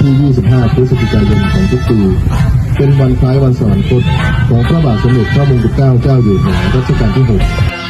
ที่ 25 พฤศจิกายนของทุกปี เป็นวันคล้ายวันสวรรคตของพระบาทสมเด็จพระมงกุฎเกล้าเจ้าอยู่หัวรัชกาลที่ 6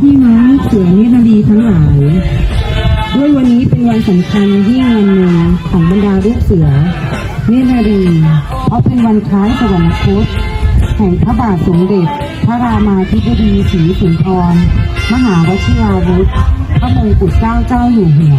พี่น้องเสือนิรดีทั้งหลายด้วยวันนี้เป็นวันสำคัญยิ่งวันหนึ่งของบรรดาลูกเสือนิรดีเพราะเป็นวันคล้ายสวรรคตแห่งพระบาทสมเด็จ พระรามาธิบดีศรีสินทรมหาวชิราวุธพระมงกุฎเจ้าเจ้าอยู่หัว